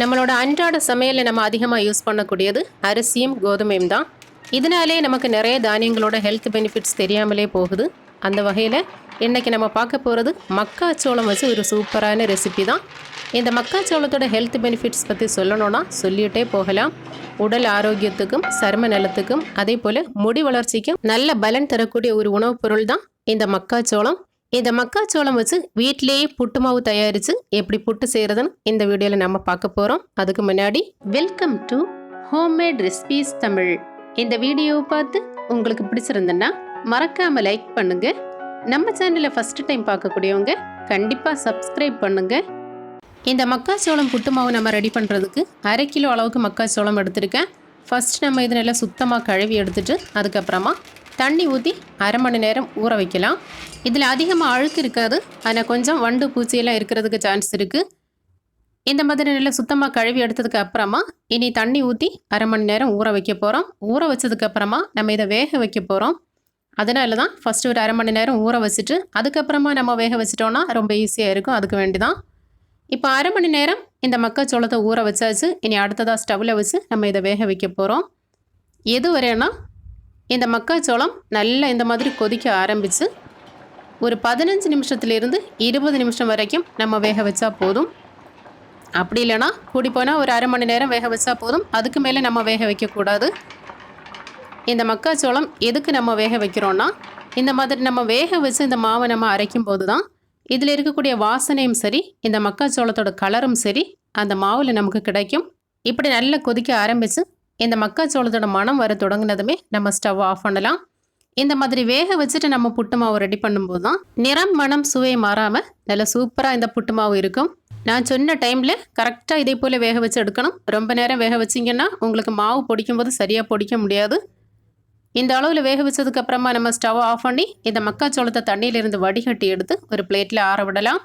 நம்மளோட அன்றாட சமையலில் நம்ம அதிகமாக யூஸ் பண்ணக்கூடியது அரிசியும் கோதுமையும் தான். இதனாலே நமக்கு நிறைய தானியங்களோட ஹெல்த் பெனிஃபிட்ஸ் தெரியாமலே போகுது. அந்த வகையில் இன்றைக்கி நம்ம பார்க்க போகிறது மக்காச்சோளம் வச்சு ஒரு சூப்பரான ரெசிபி தான். இந்த மக்காச்சோளத்தோட ஹெல்த் பெனிஃபிட்ஸ் பற்றி சொல்லணும்னா சொல்லிகிட்டே போகலாம். உடல் ஆரோக்கியத்துக்கும் சரும நலத்துக்கும் அதே போல் முடி வளர்ச்சிக்கும் நல்ல பலன் தரக்கூடிய ஒரு உணவுப் பொருள் தான் இந்த மக்காச்சோளம். இந்த மக்காச்சோளம் வச்சு வீட்டிலேயே புட்டு மாவு தயாரித்து எப்படி புட்டு செய்கிறதுன்னு இந்த வீடியோவில் நம்ம பார்க்க போகிறோம் அதுக்கு முன்னாடி welcome to homemade recipes Tamil. இந்த வீடியோவை பார்த்து உங்களுக்கு பிடிச்சிருந்தேன்னா மறக்காமல் லைக் பண்ணுங்கள் நம்ம சேனலை ஃபஸ்ட்டு டைம் பார்க்கக்கூடியவங்க கண்டிப்பாக சப்ஸ்கிரைப் பண்ணுங்கள் இந்த மக்காச்சோளம் புட்டு மாவு நம்ம ரெடி பண்ணுறதுக்கு அரை கிலோ அளவுக்கு மக்காச்சோளம் எடுத்திருக்கேன். ஃபர்ஸ்ட் நம்ம இதை நல்லா சுத்தமாக கழுவி எடுத்துட்டு அதுக்கப்புறமா தண்ணி ஊற்றி அரை மணி நேரம் ஊற வைக்கலாம். இதில் அதிகமாக அழுக்கு இருக்காது. ஆனால் கொஞ்சம் வண்டு பூச்சியெல்லாம் இருக்கிறதுக்கு சான்ஸ் இருக்குது இந்த மாதிரி நல்லா சுத்தமாக கழுவி எடுத்ததுக்கு அப்புறமா இனி தண்ணி ஊற்றி அரை மணி நேரம் ஊற வைக்க போகிறோம் ஊற வச்சதுக்கப்புறமா நம்ம இதை வேக வைக்க போகிறோம் அதனால தான் ஃபஸ்ட்டு ஒரு அரை மணி நேரம் ஊற வச்சுட்டு அதுக்கப்புறமா நம்ம வேக வச்சிட்டோன்னா ரொம்ப ஈஸியாக இருக்கும். அதுக்கு வேண்டி தான் இப்போ அரை மணி நேரம் இந்த மக்காச்சோளத்தை ஊற வச்சாச்சு. இனி அடுத்ததாக ஸ்டவ்வில் வச்சு நம்ம இதை வேக வைக்க போகிறோம் எது வரையனா இந்த மக்காச்சோளம் நல்லா இந்த மாதிரி கொதிக்க ஆரம்பித்து ஒரு பதினஞ்சு நிமிஷத்துலேருந்து இருபது நிமிஷம் வரைக்கும் நம்ம வேக வச்சா போதும். அப்படி இல்லைன்னா கூடி போனால் ஒரு அரை மணி நேரம் வேக வச்சா போதும். அதுக்கு மேலே நம்ம வேக வைக்கக்கூடாது இந்த மக்காச்சோளம் எதுக்கு நம்ம வேக வைக்கிறோன்னா இந்த மாதிரி நம்ம வேக வச்சு இந்த மாவை நம்ம அரைக்கும் போது தான் இதில் இருக்கக்கூடிய வாசனையும் சரி இந்த மக்காச்சோளத்தோட கலரும் சரி அந்த மாவில் நமக்கு கிடைக்கும். இப்படி நல்லா கொதிக்க ஆரம்பித்து இந்த மக்காச்சோளத்தோட மனம் வர தொடங்கினதுமே நம்ம ஸ்டவ் ஆஃப் பண்ணலாம். இந்த மாதிரி வேக வச்சுட்டு நம்ம புட்டு மாவு ரெடி பண்ணும்போது தான் நிறம் மனம் சுவை மாறாமல் நல்லா சூப்பராக இந்த புட்டு மாவு இருக்கும். நான் சொன்ன டைமில் கரெக்டாக இதே போல் வேக வச்சு எடுக்கணும். ரொம்ப நேரம் வேக வச்சிங்கன்னா உங்களுக்கு மாவு பொடிக்கும் போது சரியாக பொடிக்க முடியாது. இந்த அளவில் வேக வச்சதுக்கப்புறமா நம்ம ஸ்டவ் ஆஃப் பண்ணி இந்த மக்காச்சோளத்தை தண்ணியிலிருந்து வடிகட்டி எடுத்து ஒரு பிளேட்டில் ஆற விடலாம்.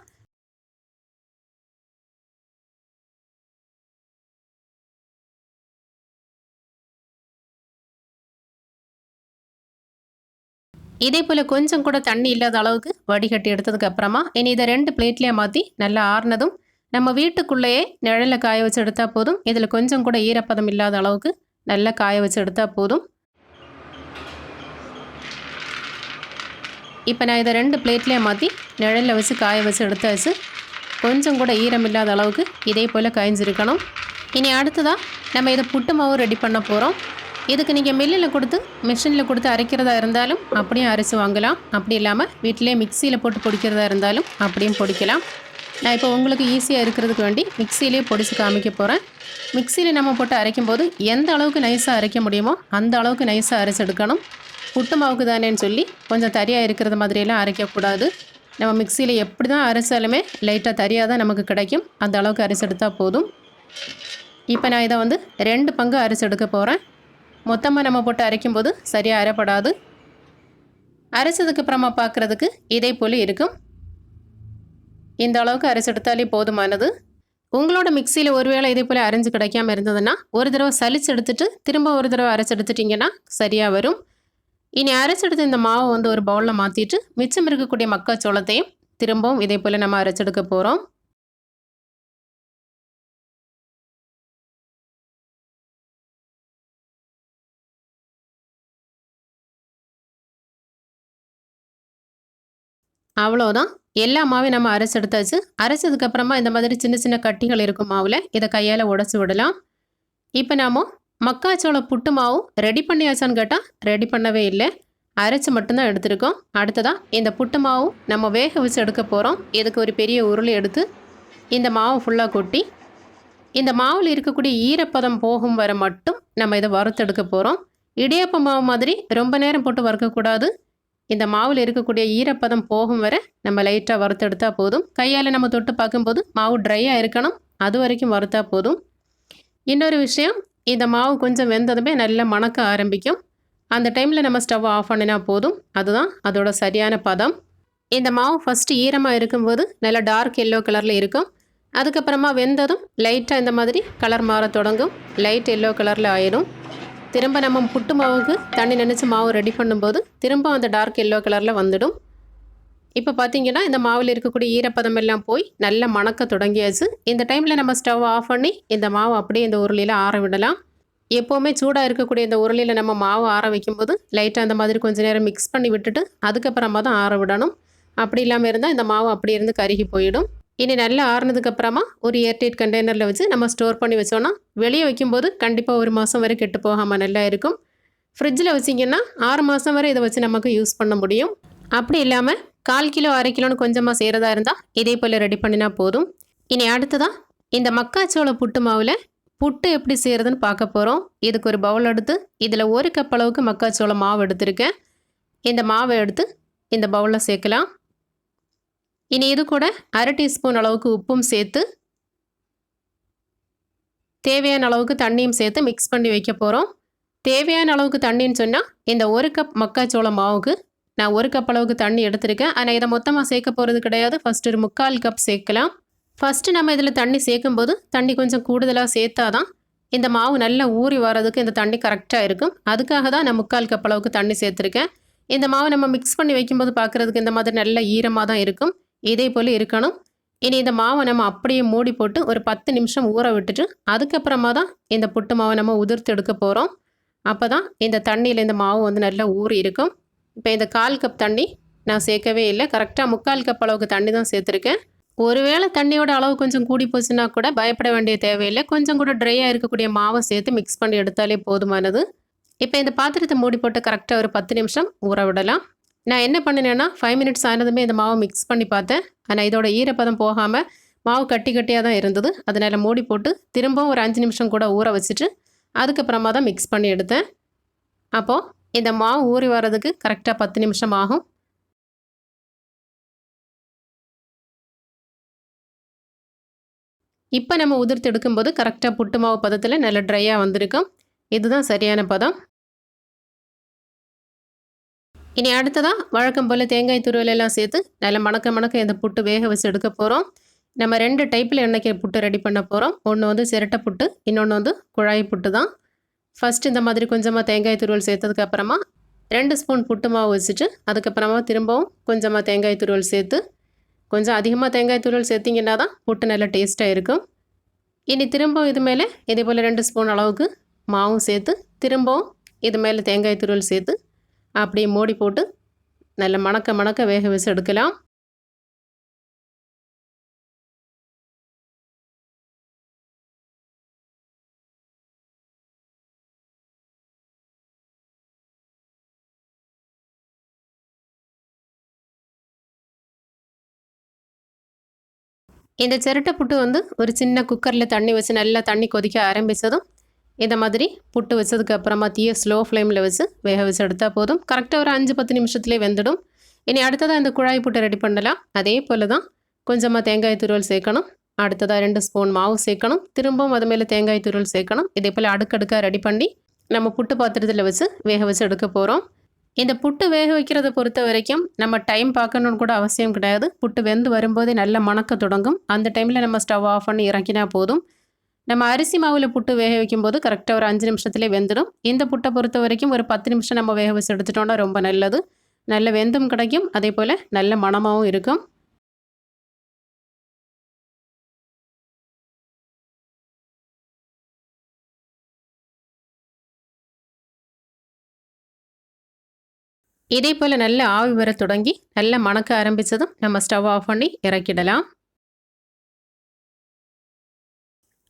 இதே போல் கொஞ்சம் கூட தண்ணி இல்லாத அளவுக்கு வடிகட்டி எடுத்ததுக்கு அப்புறமா இனி இதை ரெண்டு பிளேட்லேயே மாற்றி நல்லா ஆறுனதும் நம்ம வீட்டுக்குள்ளேயே நிழலில் காய வச்சு எடுத்தால் போதும். இதில் கொஞ்சம் கூட ஈரப்பதம் இல்லாத அளவுக்கு நல்லா காய வச்சு எடுத்தால் போதும். இப்போ நான் இதை ரெண்டு பிளேட்லேயே மாற்றி நிழலில் வச்சு காய வச்சு எடுத்தாச்சு. கொஞ்சம் கூட ஈரம் இல்லாத அளவுக்கு இதே போல் காய்ஞ்சிருக்கணும். இனி அடுத்ததாக நம்ம இதை புட்டு மாவு ரெடி பண்ண போகிறோம் இதுக்கு நீங்கள் மில்லில் கொடுத்து மிஷினில் கொடுத்து அரைக்கிறதா இருந்தாலும் அப்படியும் அரைச்சி வாங்கலாம். அப்படி இல்லாமல் வீட்டிலே மிக்சியில் போட்டு பொடிக்கிறதா இருந்தாலும் அப்படியும் பொடிக்கலாம். நான் இப்போ உங்களுக்கு ஈஸியாக இருக்கிறதுக்கு வேண்டி மிக்சியிலே பொடிச்சு காமிக்க போகிறேன் மிக்சியில் நம்ம போட்டு அரைக்கும் போது எந்த அளவுக்கு நைஸாக அரைக்க முடியுமோ அந்த அளவுக்கு நைஸாக அரைச்சி எடுக்கணும். புட்டு மாவுக்கு தானேன்னு சொல்லி கொஞ்சம் தரியாக இருக்கிறது மாதிரியெல்லாம் அரைக்கக்கூடாது. நம்ம மிக்சியில் எப்படி தான் அரைச்சாலுமே லைட்டாக தரியாக தான் நமக்கு கிடைக்கும். அந்த அளவுக்கு அரைச்செடுத்தால் போதும். இப்போ நான் இதை வந்து ரெண்டு பங்கு அரைச்செடுக்க போகிறேன் மொத்தமாக நம்ம போட்டு அரைக்கும்போது சரியாக அரைப்படாது. அரைச்சதுக்கு அப்புறமா பார்க்குறதுக்கு இதே போல் இருக்கும். இந்த அளவுக்கு அரைச்செடுத்தாலே போதுமானது. உங்களோட மிக்சியில் ஒருவேளை இதே போல் அரைஞ்சு கிடைக்காம இருந்ததுன்னா ஒரு தடவை சலிச்சு எடுத்துட்டு திரும்ப ஒரு தடவை அரைச்செடுத்துட்டிங்கன்னா சரியாக வரும். இனி அரைச்செடுத்த இந்த மாவை வந்து ஒரு பவுலில் மாற்றிட்டு மிச்சம் இருக்கக்கூடிய மக்காச்சோளத்தையும் திரும்பவும் இதே போல் நம்ம அரைச்செடுக்க போகிறோம் அவ்வளோதான் எல்லா மாவையும் நம்ம அரைச்சி எடுத்தாச்சு. அரைச்சதுக்கப்புறமா இந்த மாதிரி சின்ன சின்ன கட்டிகள் இருக்கும் மாவில் இதை கையால் உடச்சி விடலாம். இப்போ நாம் மக்காச்சோள புட்டு மாவும் ரெடி பண்ணியாச்சான்னு கேட்டால் ரெடி பண்ணவே இல்லை. அரைச்சி மட்டும்தான் எடுத்திருக்கோம். அடுத்ததாக இந்த புட்டு மாவும் நம்ம வேக வச்சு எடுக்க போகிறோம் இதுக்கு ஒரு பெரிய உருளை எடுத்து இந்த மாவை ஃபுல்லாக கொட்டி இந்த மாவில் இருக்கக்கூடிய ஈரப்பதம் போகும் வரை மட்டும் நம்ம இதை வறுத்தெடுக்க போகிறோம் இடியாப்ப மாவு மாதிரி ரொம்ப நேரம் போட்டு வறுக்கக்கூடாது. இந்த மாவில் இருக்கக்கூடிய ஈரப்பதம் போகும் வரை நம்ம லைட்டாக வறுத்தெடுத்தா போதும். கையால் நம்ம தொட்டு பார்க்கும்போது மாவு ட்ரையாக இருக்கணும். அது வரைக்கும் வறுத்தா போதும். இன்னொரு விஷயம் இந்த மாவு கொஞ்சம் வெந்ததுமே நல்லா மணக்க ஆரம்பிக்கும். அந்த டைமில் நம்ம ஸ்டவ் ஆஃப் பண்ணினா போதும். அதுதான் அதோட சரியான பதம். இந்த மாவு ஃபஸ்ட்டு ஈரமாக இருக்கும்போது நல்லா டார்க் எல்லோ கலரில் இருக்கும். அதுக்கப்புறமா வெந்ததும் லைட்டாக இந்த மாதிரி கலர் மாற தொடங்கும். லைட் எல்லோ கலரில் ஆயிடும் திரும்ப நம்ம புட்டு மாவுக்கு தண்ணி நினச்சி மாவு ரெடி பண்ணும்போது திரும்ப அந்த டார்க் எல்லோ கலரில் வந்துடும். இப்போ பார்த்தீங்கன்னா இந்த மாவில் இருக்கக்கூடிய ஈரப்பதம் எல்லாம் போய் நல்லா மணக்க தொடங்கியாச்சு. இந்த டைமில் நம்ம ஸ்டவ் ஆஃப் பண்ணி இந்த மாவு அப்படியே இந்த உருளியில் ஆற விடலாம். எப்போவுமே சூடாக இருக்கக்கூடிய இந்த உருளியில் நம்ம மாவு ஆற வைக்கும்போது லைட்டாக அந்த மாதிரி கொஞ்சம் நேரம் மிக்ஸ் பண்ணி விட்டுட்டு அதுக்கப்புறமா தான் ஆற விடணும். அப்படி இல்லாமல் இருந்தால் இந்த மாவு அப்படி இருந்து கருகி போயிடும். இனி நல்லா ஆறுனதுக்கு அப்புறமா ஒரு ஏர்டைட் கண்டெய்னரில் வச்சு நம்ம ஸ்டோர் பண்ணி வச்சோன்னா வெளியே வைக்கும்போது கண்டிப்பாக ஒரு மாதம் வரை கெட்டு போகாமல் நல்லா இருக்கும். ஃப்ரிட்ஜில் வச்சிங்கன்னா ஆறு மாதம் வரை இதை வச்சு நமக்கு யூஸ் பண்ண முடியும். அப்படி இல்லாமல் கால் கிலோ அரை கிலோன்னு கொஞ்சமாக செய்கிறதா இருந்தால் இதே போல் ரெடி பண்ணினா போதும். இனி அடுத்ததாக இந்த மக்காச்சோள புட்டு மாவில் புட்டு எப்படி செய்கிறதுன்னு பார்க்க போகிறோம் இதுக்கு ஒரு பவுல் எடுத்து இதில் ஒரு கப் அளவுக்கு மக்காச்சோள மாவு எடுத்திருக்கேன். இந்த மாவை எடுத்து இந்த பவுலில் சேர்க்கலாம். இனி இது கூட அரை டீஸ்பூன் அளவுக்கு உப்பும் சேர்த்து தேவையான அளவுக்கு தண்ணியும் சேர்த்து மிக்ஸ் பண்ணி வைக்க போகிறோம் தேவையான அளவுக்கு தண்ணின்னு சொன்னால் இந்த ஒரு கப் மக்காச்சோள மாவுக்கு நான் ஒரு கப் அளவுக்கு தண்ணி எடுத்திருக்கேன். ஆனால் இதை மொத்தமாக சேர்க்க போகிறது கிடையாது. ஃபஸ்ட்டு ஒரு முக்கால் கப் சேர்க்கலாம். ஃபஸ்ட்டு நம்ம இதில் தண்ணி சேர்க்கும்போது தண்ணி கொஞ்சம் கூடுதலாக சேர்த்தா தான் இந்த மாவு நல்லா ஊறி வர்றதுக்கு இந்த தண்ணி கரெக்டாக இருக்கும். அதுக்காக தான் நான் முக்கால் கப் அளவுக்கு தண்ணி சேர்த்துருக்கேன். இந்த மாவு நம்ம மிக்ஸ் பண்ணி வைக்கும்போது பார்க்குறதுக்கு இந்த மாதிரி நல்ல ஈரமாக தான் இருக்கும். இதே போல் இருக்கணும். இனி இந்த மாவை நம்ம அப்படியே மூடி போட்டு ஒரு பத்து நிமிஷம் ஊற விட்டுட்டு அதுக்கப்புறமா தான் இந்த புட்டு மாவை நம்ம உதிர்த்து எடுக்க போகிறோம் அப்போ தான் இந்த தண்ணியில் இந்த மாவு வந்து நல்லா ஊறி இருக்கும். இப்போ இந்த கால் கப் தண்ணி நான் சேர்க்கவே இல்லை. கரெக்டாக முக்கால் கப் அளவுக்கு தண்ணி தான் சேர்த்துருக்கேன். ஒருவேளை தண்ணியோட அளவு கொஞ்சம் கூடி போச்சுன்னா கூட பயப்பட வேண்டிய தேவையில்லை. கொஞ்சம் கூட ட்ரையாக இருக்கக்கூடிய மாவை சேர்த்து மிக்ஸ் பண்ணி எடுத்தாலே போதுமானது. இப்போ இந்த பாத்திரத்தை மூடி போட்டு கரெக்டாக ஒரு பத்து நிமிஷம் ஊற விடலாம். நான் என்ன பண்ணினேன்னா ஃபைவ் மினிட்ஸ் ஆனதுமே இந்த மாவை மிக்ஸ் பண்ணி பார்த்தேன். ஆனால் இதோட ஈரப்பதம் போகாமல் மாவு கட்டி கட்டியாக தான் இருந்தது. அதனால் மூடி போட்டு திரும்பவும் ஒரு அஞ்சு நிமிஷம் கூட ஊற வச்சுட்டு அதுக்கப்புறமா தான் மிக்ஸ் பண்ணி எடுத்தேன். அப்போது இந்த மாவு ஊறி வர்றதுக்கு கரெக்டாக பத்து நிமிஷம் ஆகும். இப்போ நம்ம உதிர்த்து எடுக்கும்போது கரெக்டாக புட்டு மாவு பதத்தில் நல்ல ட்ரையாக வந்திருக்கும். இதுதான் சரியான பதம். இனி அடுத்ததாக வழக்கம் போல் தேங்காய் துருவல் எல்லாம் சேர்த்து நல்லா மணக்க மணக்க இந்த புட்டு வேக வச்சு எடுக்க போகிறோம் நம்ம ரெண்டு டைப்பில் எண்ணெய்க்கு புட்டு ரெடி பண்ண போகிறோம் ஒன்று வந்து சிரட்டை புட்டு இன்னொன்று வந்து குழாய் புட்டு தான். ஃபஸ்ட் இந்த மாதிரி கொஞ்சமாக தேங்காய் துருவல் சேர்த்ததுக்கப்புறமா ரெண்டு ஸ்பூன் புட்டு மாவு வச்சுட்டு அதுக்கப்புறமா திரும்பவும் கொஞ்சமாக தேங்காய் துருவல் சேர்த்து கொஞ்சம் அதிகமாக தேங்காய் துருவல் சேர்த்திங்கன்னா தான் புட்டு நல்லா டேஸ்ட்டாக இருக்கும். இனி திரும்பவும் இது மேலே இதே போல் ரெண்டு ஸ்பூன் அளவுக்கு மாவும் சேர்த்து திரும்பவும் இது மேலே தேங்காய் துருவல் சேர்த்து அப்படியே மூடி போட்டு நல்ல மணக்க மணக்க வேக வச்சு எடுக்கலாம். இந்த சிரட்டை புட்டு வந்து ஒரு சின்ன குக்கரில் தண்ணி வச்சு நல்லா தண்ணி கொதிக்க ஆரம்பித்ததும் இந்த மாதிரி புட்டு வச்சதுக்கு அப்புறமா தீய ஸ்லோ ஃப்ளேமில் வச்சு வேக வச்சு எடுத்தால் போதும். கரெக்டாக ஒரு அஞ்சு பத்து நிமிஷத்துலேயே வெந்துடும். இனி அடுத்ததாக இந்த குழாய் புட்டை ரெடி பண்ணலாம். அதே போல் தான் கொஞ்சமாக தேங்காய் துருவல் சேர்க்கணும். அடுத்ததாக ரெண்டு ஸ்பூன் மாவு சேர்க்கணும். திரும்பவும் அது மேலே தேங்காய் துருவல் சேர்க்கணும். இதே போல் அடுக்கடுக்காக ரெடி பண்ணி நம்ம புட்டு பாத்திரத்தில் வச்சு வேக வச்சு எடுக்க போகிறோம் இந்த புட்டு வேக வைக்கிறத பொறுத்த வரைக்கும் நம்ம டைம் பார்க்கணுன்னு கூட அவசியம் கிடையாது. புட்டு வெந்து வரும்போதே நல்ல மணக்க தொடங்கும். அந்த டைமில் நம்ம ஸ்டவ் ஆஃப் பண்ணி இறக்கினா போதும். நம்ம அரிசி மாவில் புட்டு வேக வைக்கும்போது கரெக்டாக ஒரு அஞ்சு நிமிஷத்துலேயே வெந்துடும். இந்த புட்டை பொறுத்த வரைக்கும் ஒரு பத்து நிமிஷம் நம்ம வேக வச்சு எடுத்துட்டோம்னா ரொம்ப நல்லது. நல்ல வெந்தும் கிடைக்கும். அதே போல் நல்ல மணமாகவும் இருக்கும். இதே போல் நல்ல ஆவி வர தொடங்கி நல்ல மணக்க ஆரம்பித்ததும் நம்ம ஸ்டவ் ஆஃப் பண்ணி இறக்கிடலாம்.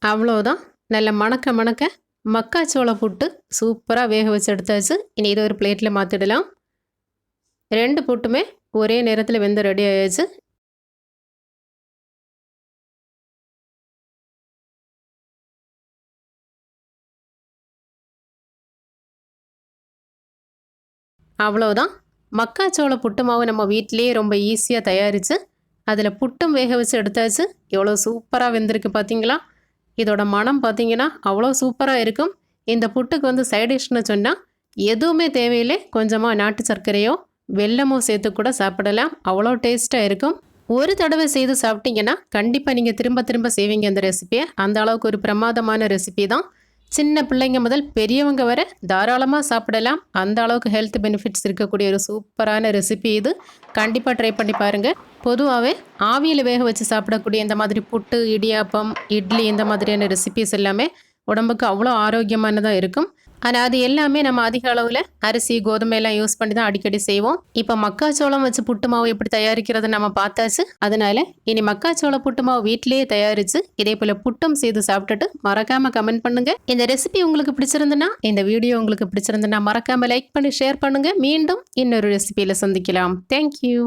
அவ்வளோதான் நல்ல மணக்க மணக்க மக்காச்சோளம் புட்டு சூப்பராக வேக வச்சு எடுத்தாச்சு. இனி இதை ஒரு பிளேட்டில் மாற்றிடலாம் ரெண்டு புட்டுமே ஒரே நேரத்தில் வெந்து ரெடி ஆயாச்சு. அவ்வளோதான் மக்காச்சோள புட்டு மாவு நம்ம வீட்டிலேயே ரொம்ப ஈஸியாக தயாரித்து அதில் புட்டும் வேக வச்சு எடுத்தாச்சு. எவ்வளோ சூப்பராக வெந்திருக்கு பார்த்தீங்களா இதோட மனம் பார்த்தீங்கன்னா அவ்வளோ சூப்பராக இருக்கும். இந்த புட்டுக்கு வந்து சைட் டிஷ்னு சொன்னால் எதுவுமே தேவையில்லை. கொஞ்சமாக நாட்டு சர்க்கரையோ வெல்லமோ சேர்த்து கூட சாப்பிடலாம். அவ்வளோ டேஸ்ட்டாக இருக்கும். ஒரு தடவை செய்து சாப்பிட்டீங்கன்னா கண்டிப்பாக நீங்கள் திரும்ப திரும்ப செய்வீங்க அந்த ரெசிபியை அந்த அளவுக்கு ஒரு பிரமாதமான ரெசிபி தான். சின்ன பிள்ளைங்க முதல் பெரியவங்க வர தாராளமாக சாப்பிடலாம். அந்த அளவுக்கு ஹெல்த் பெனிஃபிட்ஸ் இருக்கக்கூடிய ஒரு சூப்பரான ரெசிபி இது. கண்டிப்பாக ட்ரை பண்ணி பாருங்கள் பொதுவாகவே ஆவியில் வேக வச்சு சாப்பிடக்கூடிய இந்த மாதிரி புட்டு இடியாப்பம் இட்லி இந்த மாதிரியான ரெசிபிஸ் எல்லாமே உடம்புக்கு அவ்வளோ ஆரோக்கியமானதாக இருக்கும். ஆனால் அது எல்லாமே நம்ம அதிக அளவில் அரிசி கோதுமை எல்லாம் யூஸ் பண்ணி தான் அடிக்கடி செய்வோம். இப்போ மக்காச்சோளம் வச்சு புட்டு மாவு எப்படி தயாரிக்கிறது நம்ம பார்த்தாச்சு. அதனால இனி மக்காச்சோள புட்டு மாவு வீட்டிலேயே தயாரித்து இதே போல் புட்டும் செய்து சாப்பிட்டுட்டு மறக்காம கமெண்ட் பண்ணுங்க. இந்த ரெசிபி உங்களுக்கு பிடிச்சிருந்துன்னா இந்த வீடியோ உங்களுக்கு பிடிச்சிருந்துன்னா மறக்காம லைக் பண்ணி ஷேர் பண்ணுங்க. மீண்டும் இன்னொரு ரெசிபியில் சந்திக்கலாம். தேங்க்யூ